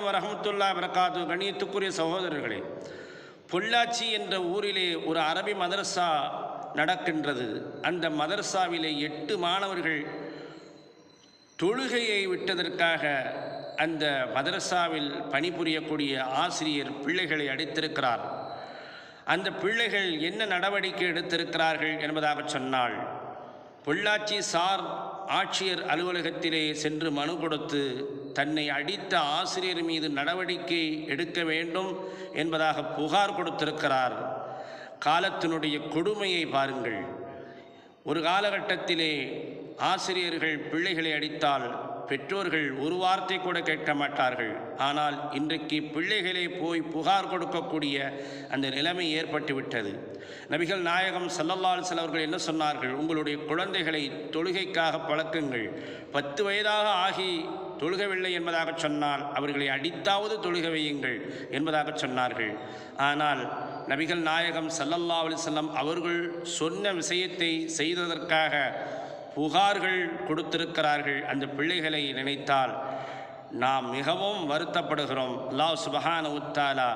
வரமத்துல்லா வரகாது கணியத்துக்குரிய சகோதரர்களே பொள்ளாச்சி என்ற ஊரிலே ஒரு அரபி மதரசா நடக்கின்றது. அந்த மதரசாவிலே எட்டு மாணவர்கள் தொழுகையை விட்டதற்காக அந்த மதரசாவில் பணிபுரியக்கூடிய ஆசிரியர் பிள்ளைகளை அடித்திருக்கிறார். அந்த பிள்ளைகள் என்ன நடவடிக்கை எடுத்திருக்கிறார்கள் என்பதாக சொன்னால் பொள்ளாச்சி சார் ஆட்சியர் அலுவலகத்திலே சென்று மனு கொடுத்து தன்னை அடித்த ஆசிரியர் மீது நடவடிக்கை எடுக்க வேண்டும் என்பதாக புகார் கொடுத்திருக்கிறார். காலத்தினுடைய கொடுமையை பாருங்கள். ஒரு காலகட்டத்திலே ஆசிரியர்கள் பிள்ளைகளை அடித்தால் பெற்றோர்கள் ஒரு வார்த்தை கூட கேட்க மாட்டார்கள். ஆனால் இன்றைக்கு பிள்ளைகளே போய் புகார் கொடுக்கக்கூடிய அந்த நிலைமை ஏற்பட்டுவிட்டது நபிகள் நாயகம் சல்லல்லால் அவர்கள் என்ன சொன்னார்கள்? உங்களுடைய குழந்தைகளை தொழுகைக்காக பழக்குங்கள். பத்து வயதாக ஆகி தொழுகவில்லை என்பதாக சொன்னால் அவர்களை அடித்தாவது தொழுக வையுங்கள் என்பதாக சொன்னார்கள். ஆனால் நபிகள் நாயகம் சல்லல்லா அலிசல்லம் அவர்கள் சொன்ன விஷயத்தை செய்ததற்காக புகார்கள் கொடுத்திருக்கிறார்கள். அந்த பிள்ளைகளை நினைத்தால் நாம் மிகவும் வருத்தப்படுகிறோம். அல்லாஹ் சுபஹான உத்தாலா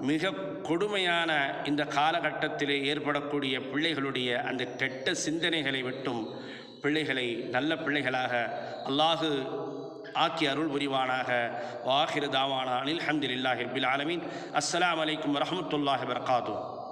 மிக கொடுமையான இந்த காலகட்டத்திலே ஏற்படக்கூடிய பிள்ளைகளுடைய அந்த கெட்ட சிந்தனைகளை விட்டும் பிள்ளைகளை நல்ல பிள்ளைகளாக அல்லாஹு ஆக்கி அருள் புரிவானாக. வாஹிரு தாவானா. அனில் ஹம்துலில்லாஹி பில் ஆலமீன். அஸ்லாம் வலைக்கம் வரமத்துல்லாஹி வபரகாத்துஹு.